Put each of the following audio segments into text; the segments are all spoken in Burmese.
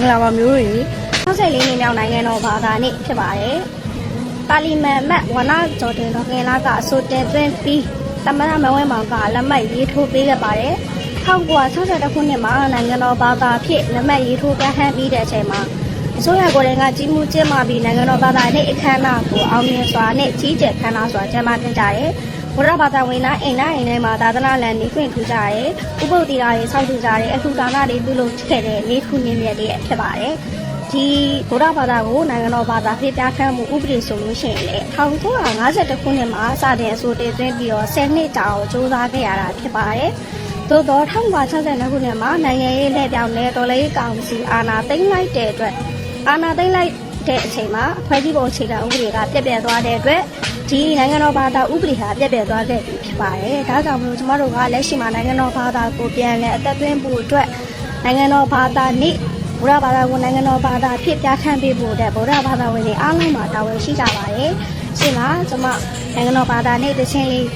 မင်္ဂလာပါမျိုးတွေ64နှစ်မြောက်နိုင်ငံတော်ဘာသာနေ့ဖြစ်ပါတယ်ပါလီမန်အမတ်ဝနဂျော်ဒန်တော်ခင်လာကအဆိုတင်သွင်းပြီးတမန်မဝဲမောင်ကလက်မှတ်ရေးထိုးပေးခဲ့ပါတယ်1962ခုနှစ်မှာနိုင်ငံတော်ဘာသာဖြစ်လက်မှတ်ရေးထိုးပြဟန်းပြီးတဲ့အချိန်မှာအစိုးရကိုယ်တိုင်ကကြီးမှုကျင်းပပြီးနိုင်ငံတော်ဘာသာနေ့အခမ်းအနားကိုအောင်မြင်စွာနဲ့ကြီးကျယ်ခမ်းနားစွာကျင်းပတင်ကြတယ် ဘုရားဘာသာဝင်နာအိမ်တိုင်းအိမ်တိုင်းမှာသာသနာလမ်းနေခွင့်ထူကြတယ်ဥပုပ်တီရာတွေစောင့်ထူကြတယ်အခုဒါနတွေပြုလုပ်ခဲ့တဲ့နေ့ခုနေ့မြတ်တွေဖြစ်ပါတယ်ဒီဗုဒ္ဓဘာသာကိုနိုင်ငံတော်ဘာသာဖြစ်ပြခန့်မှုဥပဒေဆိုလို့ရှိရင်လေ1952ခုနှစ်မှာစတင်အဆိုတင်သွင်းပြီးတော့10နှစ်ကြာအောင်စ조사ခဲ့ရတာဖြစ်ပါတယ်သို့တော့1962ခုနှစ်မှာနိုင်ငံရေးလက်ပြောင်းနဲ့တော်လှန်ရေးကောင်စီအာဏာသိမ်းလိုက်တဲ့အတွက်အာဏာသိမ်းလိုက်တဲ့အချိန်မှာဖွဲ့စည်းပုံအခြေခံဥပဒေကပြက်ပြက်သွားတဲ့အတွက် ဒီနိုင်ငံတော်ဘာသာဥပဒေဟာပြက်ပြက်သွားခဲ့ပြီဖြစ်ပါတယ်။ဒါကြောင့်မလို့ကျမတို့ကလက်ရှိမှာနိုင်ငံတော်ဘာသာကိုပြန်လည်အသက်သွင်းဖို့အတွက်နိုင်ငံတော်ဘာသာနေ့ဘုရားဘာသာကိုနိုင်ငံတော်ဘာသာဖြစ်ပြဋ္ဌာန်းပေးဖို့တဲ့ဗုဒ္ဓဘာသာဝင်တွေအားလုံးမှာတာဝန်ရှိကြပါတယ်။ရှင်းလားကျမနိုင်ငံတော်ဘာသာနေ့တခြင်းလေး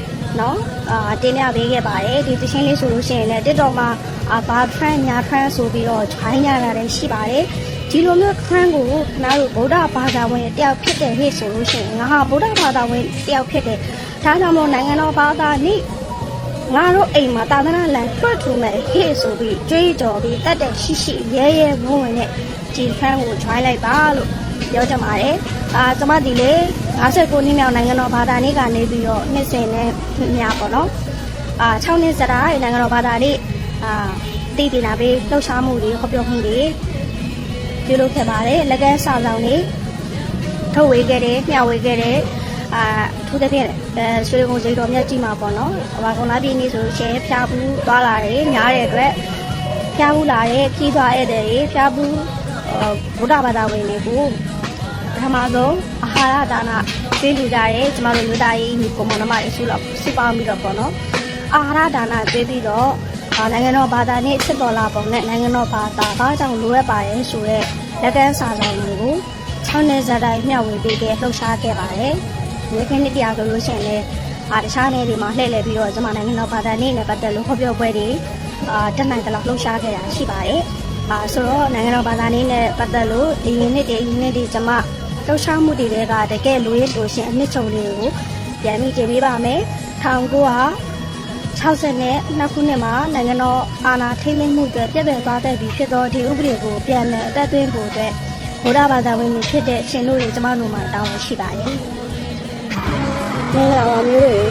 နော်အာတင်ပြပေးခဲ့ပါတယ်ဒီတခြင်းလေးဆိုလို့ရှိရင်လည်းတစ်တော်မှာအာဘာထရန်ညာထရန်ဆိုပြီးတော့ join ရတာလည်းရှိပါတယ် ဒီလိုမျိုးခန်းကိုခနာတို့ဗုဒ္ဓဘာသာဝင်တယောက်ဖြစ်တဲ့ဟဲ့ဆိုလို့ရှိရင်ငါဟာဗုဒ္ဓဘာသာဝင်တယောက်ဖြစ်တယ်ဒါကြောင့်မို့နိုင်ငံတော်ဘာသာနေ့ငါတို့အိမ်မှာသာသနာလမ်းဖွင့်ထူမယ်ဟဲ့ဆိုပြီးကြွေးကြော်ပြီးတတ်တဲ့ရှိရှိရဲရဲဝုန်းဝင်နဲ့ဒီခန်းကို join လိုက်ပါလို့ပြောကြပါတယ်အာကျွန်မဒီလေ59နှစ်မြောက်နိုင်ငံတော်ဘာသာနေ့ကနေပြီးတော့နှစ်စဉ်နဲ့ညပေါ့နော်အာ6နှစ်စတာနိုင်ငံတော်ဘာသာနေ့အာတည်တည်လာပြီးလှုပ်ရှားမှုတွေဟောပြောမှုတွေ ပြုလုပ်ခဲ့ပါတယ်လက်ကမ်းစာဆောင်တွေထုတ်ဝေခဲ့တယ်မျှဝေခဲ့တယ်အာထူးသဖြင့်အဲရွှေကုန်းစိတ်တော်မြတ်ကြီးမှာပေါ့နော်အမကုန်းလာပြည်နေဆိုလို့ရှိရင်ဖျားဘူးသွားလာတယ်ညားတဲ့အတွက်ဖျားဘူးလာတဲ့ခီးသွားဧည့်သည်တွေဖျားဘူးဗုဒ္ဓဘာသာဝင်တွေကိုပထမဆုံးအာဟာရဒါနပေးလူကြတယ်ကျမတို့မြို့သားရေးညီကောင်မနမတွေဆုလောက်စုပေါင်းပြီးတော့ပေါ့နော်အာဟာရဒါနပေးပြီးတော့အာ နိုင်ငံတော်ဘာသာနဲ့စစ်တော်လာပုံနဲ့နိုင်ငံတော်ဘာသာဘာကြောင့်လိုအပ်ပါလဲဆိုတော့လက်ကမ်းစာဆောင်တွေကို6နှစ်ဇာတိုင်းမျှဝေပေးခဲ့လှုပ်ရှားခဲ့ပါတယ်။ဒီခင်းနှစ်တရားဆိုလို့ရှိရင်လည်းအာတခြားနယ်တွေမှာလှည့်လည်ပြီးတော့ကျွန်မနိုင်ငံတော်ဘာသာနဲ့ပတ်သက်လို့ဟောပြောပွဲတွေအာတက်နိုင်တဲ့လောက်လှုပ်ရှားခဲ့တာရှိပါတယ်။အာဆိုတော့နိုင်ငံတော်ဘာသာနဲ့ပတ်သက်လို့ဒီနေ့တွေဒီနေ့တွေကျွန်မလှုပ်ရှားမှုတွေကတကယ်လိုရလို့ရှင်အနှစ်ချုပ်လေးကိုပြန်ပြီးတင်ပေးပါမယ်။1900 60နဲ့နှစ်ခုနှစ်မှာနိုင်ငံတော်အာဏာထိန်းသိမ်းမှုအတွက်ပြည့်ပြည့်သွားတဲ့ပြီးဖြစ်သောဒီဥပဒေကိုပြန်လည်အသက်သွင်းဖို့အတွက်ဗုဒ္ဓဘာသာဝင်တွေဖြစ်တဲ့ရှင်တို့တွေကျမတို့မှာတောင်းရှိပါတယ်။မင်္ဂလာပါမျိုးတွေ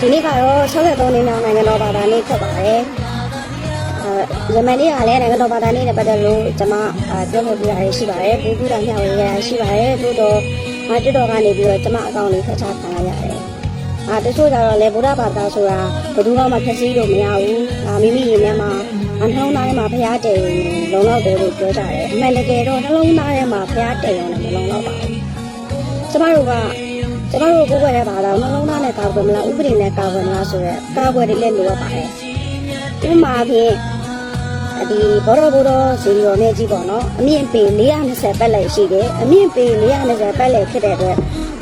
ဒီနေ့ကတော့63နှစ်မြောက်နိုင်ငံတော်ဘာသာနေ့ဖြစ်ပါတယ်။အဲယမန်နေ့ကလည်းနိုင်ငံတော်ဘာသာနေ့နဲ့ပတ်သက်လို့ကျွန်မအာပြောလို့ပြရတယ်ရှိပါတယ်။ဘူကူတာမျှဝေရတာရှိပါတယ်။သို့တော့မတက်တော်ကနေပြီးတော့ကျွန်မအကောင့်လေးဖတ်ချခံရရတယ်။ အာတချို့ကြတော့လေဗုဒ္ဓဘာသာဆိုတာဘယ်သူမှဖြည့်ဆည်းလို့မရဘူး။အာမိမိရင်ထဲမှာအနှောင်းသားထဲမှာဖျားတယ်လုံလောက်တယ်လို့ပြောကြတယ်။အမှန်တကယ်တော့နှလုံးသားထဲမှာဖျားတယ်ရုံနဲ့မလုံလောက်ပါဘူး။ကျမတို့ကကျမတို့ကိုယ်ွယ်တဲ့ဘာသာနှလုံးသားနဲ့ကာကွယ်မလားဥပဒေနဲ့ကာကွယ်မလားဆိုတော့ကာကွယ်တယ်လည်းလိုရပါတယ်။ဒီမှာဖြင့်ဒီဘောရဘောရဇီရောနဲ့ကြီးပေါ့နော်အမြင့်ပေ420ပတ်လည်းရှိတယ်အမြင့်ပေ420ပတ်လည်းဖြစ်တဲ့အတွက်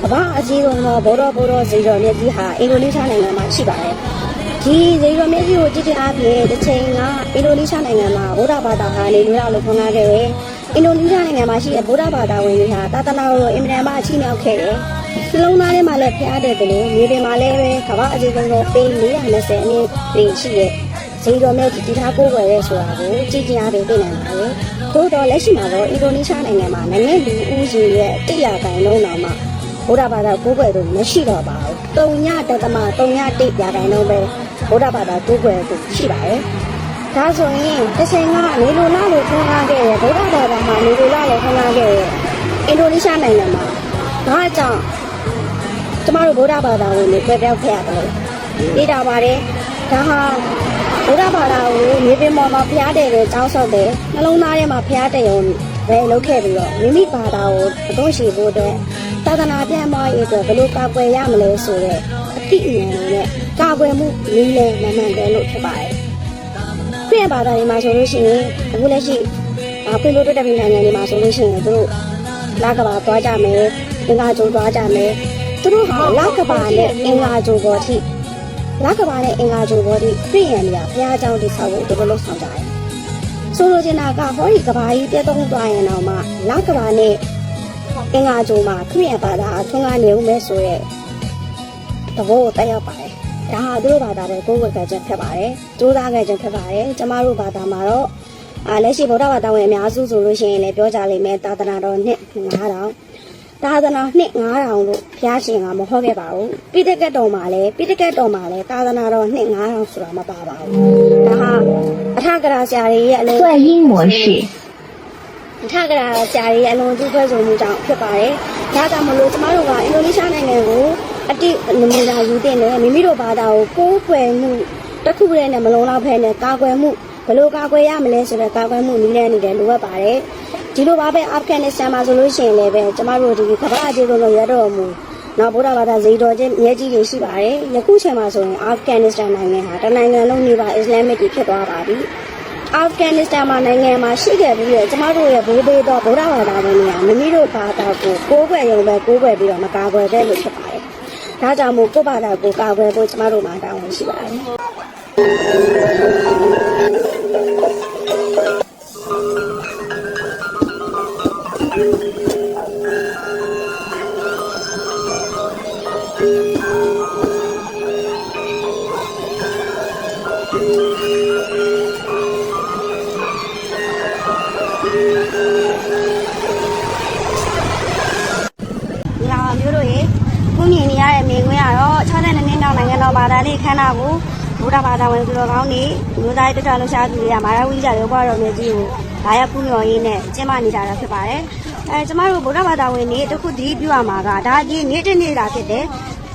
ကမ္ဘာအကြီးဆုံးသောဘောရဘောရဇီရောနဲ့ကြီးဟာအင်ဒိုနီးရှားနိုင်ငံမှာရှိပါတယ်ဒီဇီရောမြစ်ကြီးကိုကြည့်ကြအားဖြင့်တစ်ချိန်ကအင်ဒိုနီးရှားနိုင်ငံမှာဗုဒ္ဓဘာသာဟာနေလို့ရလို့ခေါ်လာခဲ့တယ်အင်ဒိုနီးရှားနိုင်ငံမှာရှိတဲ့ဗုဒ္ဓဘာသာဝင်တွေဟာသာသနာတော်အင်မတန်မှအချိမြောက်ခဲ့တယ်စလုံးသားထဲမှာလည်းဖျားတယ်တယ်လို့မြေပြင်မှာလည်းပဲကမ္ဘာအကြီးဆုံးသောပေ420အမြင့်ပေရှိတဲ့ဇီတော်မြတ်ကြီးတည်ထားကိုယ်ွယ်ရဲဆိုတာကိုကြည့်ကြရပြီးသိနိုင်ပါတယ်။သို့တော့လက်ရှိမှာတော့အင်ဒိုနီးရှားနိုင်ငံမှာနိုင်ငံလူဦးရေရဲ့တိရတိုင်လုံးတော်မှာ ဗုဒ္ဓဘာသာကိုယ်ွယ်သူမရှိတော့ပါဘူး။တုံညတသမတုံညတိရာတိုင်လုံးပဲဗုဒ္ဓဘာသာကိုယ်ွယ်သူရှိပါတယ်။ဒါဆိုရင်တစ်ချိန်ကနေလိုလာလို့ထွန်းကားခဲ့တဲ့ဗုဒ္ဓဘာသာမှာနေလိုလာလို့ထွန်းကားခဲ့တဲ့အင်ဒိုနီးရှားနိုင်ငံမှာဘာကြောင့်ကျမတို့ဗုဒ္ဓဘာသာဝင်တွေပြပြောက်ခဲ့ရတယ်။ဒီတာပါတယ်ဒါဟာဘုရားဘာသာကိုမြေပြင်ပေါ်မှာဖျားတယ်တယ်ကြောင်းဆောက်တယ်နှလုံးသားထဲမှာဖျားတယ်ရုံပဲလုပ်ခဲ့ပြီးတော့မိမိဘာသာကိုအသုံးရှိဖို့အတွက် သနာပြန့်ပွားရေးအတွက်ဘယ်လိုကာကွယ်ရမလဲဆိုတော့အတိအမှန်နဲ့ကာကွယ်မှုနည်းလမ်းမှန်မှန်တယ်လို့ဖြစ်ပါတယ်။ပြည့်ဘာသာရေးမှာဆိုလို့ရှိရင်အခုလက်ရှိအဖွင့်လို့တက်တဲ့နိုင်ငံတွေမှာဆိုလို့ရှိရင်သူတို့လကဘာသွားကြမယ်၊အင်္ဂါကြုံသွားကြမယ်။သူတို့ဟာလကဘာနဲ့အင်္ဂါကြုံပေါ်ထိလကဘာနဲ့အင်္ဂါကြုံပေါ်ထိပြည့်ရန်တွေကဘုရားကျောင်းတိဆောက်ဖို့သူတို့လှုပ်ဆောင်ကြတယ်။ဆိုလိုချင်တာကဟောဒီကဘာကြီးပြတ်သုံးသွားရင်တော့မှလကဘာနဲ့ အင်္ဂါကြိုမှာခရိယဘာသာထွန်းကားနေဦးမယ်ဆိုတဲ့သဘောကိုတက်ရောက်ပါတယ်။ဒါဟာသူတို့ဘာသာတဲ့ကိုယ်ဝတ်ခံချက်ဖြစ်ပါတယ်။သူတို့သားခံချက်ဖြစ်ပါတယ်။ကျမတို့ဘာသာမှာတော့အာလက်ရှိဗုဒ္ဓဘာသာဝင်အများစုဆိုလို့ရှိရင်လည်းပြောကြလိမ့်မယ်သာသနာတော်နှစ်9000သာသနာနှစ်9000လို့ဘုရားရှင်ကမဟောခဲ့ပါဘူးပိဋကတ်တော်မှာလည်းပိဋကတ်တော်မှာလည်းသာသနာတော်နှစ်9000ဆိုတာမပါပါဘူးဒါဟာအထကရာဆရာတွေရဲ့အလဲတွက်ရင်း模式 အထကရာဆရာတွေရဲ့အလုံးစုဖွဲ့ဆိုမှုကြောင့်ဖြစ်ပါတယ်ဒါကြောင့်မလို့ကျမတို့ကအင်ဒိုနီးရှားနိုင်ငံကိုအတိနမူနာယူတင်တယ်မိမိတို့ဘာသာကိုကိုးကွယ်မှုတစ်ခုတည်းနဲ့မလုံးလောက်ဖဲနဲ့ကာကွယ်မှုဘယ်လိုကာကွယ်ရမလဲဆိုတော့ကာကွယ်မှုနည်းလမ်းတွေလည်းလိုအပ်ပါတယ်ဒီလိုပါပဲအာဖဂန်နစ္စတန်မှာဆိုလို့ရှိရင်လည်းပဲကျမတို့ဒီကမ္ဘာအကြီးဆုံးရတော်မူနောက်ဗုဒ္ဓဘာသာဇေယတော်ချင်းမြဲကြီးတွေရှိပါတယ်ယခုချိန်မှာဆိုရင်အာဖဂန်နစ္စတန်နိုင်ငံဟာတနိုင်ငံလုံးနေပါအစ္စလာမစ်ကြီးဖြစ်သွားပါပြီ အာဖဂန်နစ္စတန်မှာနိုင်ငံမှာရှိခဲ့ပြီးတော့ကျမတို့ရဲ့ဘိုးဘေးတော်ဗုဒ္ဓဘာသာဝင်တွေကမိမိတို့ဘာသာကိုကိုးကွယ်ရုံပဲကိုးကွယ်ပြီးတော့မကာကွယ်တဲ့လို့ဖြစ်ပါတယ်ဒါကြောင့်မို့ကိုယ့်ဘာသာကိုကာကွယ်ဖို့ကျမတို့မှာတာဝန်ရှိပါတယ် လာမျိုးတို့ရေခုမြင်နေရတဲ့မိငွေကတော့62နှစ်နောက်နိုင်ငံတော်ဘာသာလေးခမ်းနားကိုဘုရားဘာသာဝင်သူတော်ကောင်းတွေမျိုးသားတက်တာလှရှားသူတွေကမာရဝိကြရောဘတော်မျိုးကြီးကိုလာရောက်ပူမျော်ရင်းနဲ့ကျင်းပနေတာတော့ဖြစ်ပါတယ်အဲကျမတို့ဗုဒ္ဓဘာသာဝင်တွေတခုတည်းပြုရမှာကဒါကြီးနေ့တစ်နေ့တာဖြစ်တယ်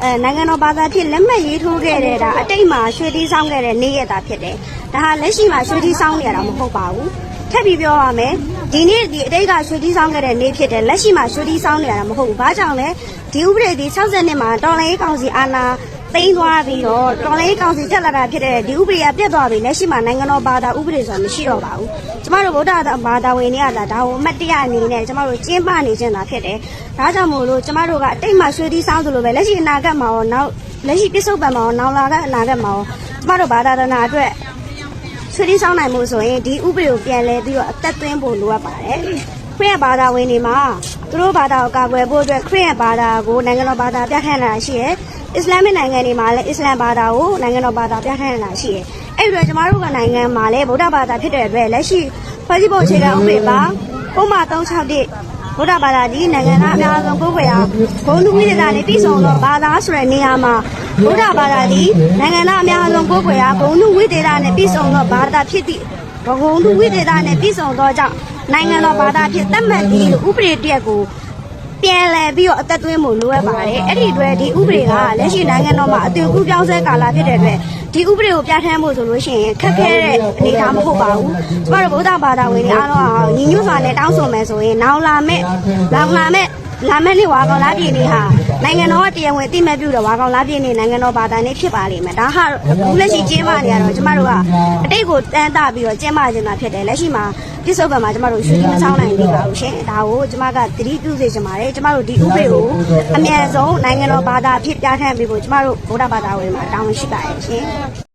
အဲနိုင်ငံတော်ဘာသာဖြစ်လက်မှတ်ရေးထိုးခဲ့တဲ့ဒါအတိတ်မှာရွှေတီးဆောင်ခဲ့တဲ့နေ့ရက်တာဖြစ်တယ်ဒါဟာလက်ရှိမှာရွှေတီးဆောင်နေရတာမဟုတ်ပါဘူး ထပ်ပြီးပြောရမယ်ဒီနေ့ဒီအတိတ်ကရွှေတီးဆောင်ခဲ့တဲ့နေ့ဖြစ်တယ်လက်ရှိမှာရွှေတီးဆောင်နေရတာမဟုတ်ဘူးဘာကြောင့်လဲဒီဥပဒေဒီ60နှစ်မှာတော်လိုင်းကောင်စီအာဏာသိမ်းသွားပြီးတော့တော်လိုင်းကောင်စီတက်လာတာဖြစ်တဲ့ဒီဥပဒေကပြတ်သွားပြီလက်ရှိမှာနိုင်ငံတော်ဘာသာဥပဒေဆိုတာမရှိတော့ပါဘူးကျမတို့ဗုဒ္ဓဘာသာဝင်တွေကလာဒါကိုအမတ်တရအနေနဲ့ကျမတို့ကျင်းပနေကြတာဖြစ်တယ်ဒါကြောင့်မို့လို့ကျမတို့ကအတိတ်မှာရွှေတီးဆောင်သလိုပဲလက်ရှိအနာဂတ်မှာရောနောက်လက်ရှိပြစ္ဆုတ်ပံမှာရောနောက်လာတဲ့အနာဂတ်မှာရောကျမတို့ဘာသာတနာအတွက် ဆွေးနွေးဆောင်နိုင်မှုဆိုရင်ဒီဥပဒေကိုပြန်လဲပြီးတော့အသက်သွင်းဖို့လိုအပ်ပါတယ်။ခရစ်ယာန်ဘာသာဝင်တွေမှာသူတို့ဘာသာကိုကာကွယ်ဖို့အတွက်ခရစ်ယာန်ဘာသာကိုနိုင်ငံတော်ဘာသာပြဋ္ဌာန်းလာတာရှိတယ်။အစ္စလာမစ်နိုင်ငံတွေမှာလည်းအစ္စလာမ်ဘာသာကိုနိုင်ငံတော်ဘာသာပြဋ္ဌာန်းလာတာရှိတယ်။အဲ့ဒီတော့ကျမတို့ကနိုင်ငံမှာလည်းဗုဒ္ဓဘာသာဖြစ်တဲ့အတွက်လက်ရှိဖွဲ့စည်းပုံအခြေခံဥပဒေပါပုံမှန်361ဗုဒ္ဓဘာသာဒီနိုင်ငံသားအများဆုံးကိုယ်ွယ်ရာဘုံလူဝိသေသနဲ့ပြည်စုံသောဘာသာဆိုတဲ့နေရာမှာ ဗုဒ္ဓဘာသာဒီနိုင်ငံသားအများဆုံးကိုယ်ွယ်ရာဘုံလူဝိသေသနဲ့ပြည်စုံသောဘာသာဖြစ်သည့်ဘဂုံလူဝိသေသနဲ့ပြည်စုံသောကြောင့်နိုင်ငံတော်ဘာသာဖြစ်သတ်မှတ်ပြီးဥပဒေတရက်ကိုပြန်လည်ပြီးတော့အသက်သွင်းမှုလိုအပ်ပါတယ်အဲ့ဒီအတွက်ဒီဥပဒေကလက်ရှိနိုင်ငံတော်မှာအသွင်ကူးပြောင်းဆဲကာလဖြစ်တဲ့အတွက်ဒီဥပဒေကိုပြဋ္ဌာန်းဖို့ဆိုလို့ရှိရင်ခက်ခဲတဲ့အနေအထားမဟုတ်ပါဘူးကျမတို့ဗုဒ္ဓဘာသာဝင်တွေအားလုံးအောင်ညီညွတ်စွာနဲ့တောင်းဆိုမယ်ဆိုရင် နောင်လာမဲ့နောင်လာမဲ့လာမဲ့နေ့ဝါကောင်လာပြည်နေဟာ နိုင်ငံတော်ကတရားဝင်အသိမဲ့ပြုတဲ့ဝါကောင်လာပြည်နေနိုင်ငံတော်ဘာသာနဲ့ဖြစ်ပါလိမ့်မယ်ဒါဟာအခုလက်ရှိကျင်းပနေရတော့ကျမတို့ကအတိတ်ကိုတန်းတပြီးတော့ကျင်းပနေတာဖြစ်တယ်လက်ရှိမှာပြစ္ဆုတ်ဘက်မှာကျမတို့ရွှေမဆောင်နိုင်သေးပါဘူးရှင်ဒါကိုကျမကသတိပြုစေချင်ပါတယ်ကျမတို့ဒီဥပဒေကိုအမြန်ဆုံးနိုင်ငံတော်ဘာသာအဖြစ်ပြဋ္ဌာန်းပေးဖို့ကျမတို့ဗုဒ္ဓဘာသာဝင်မှာတောင်းရှိပါတယ်ရှင်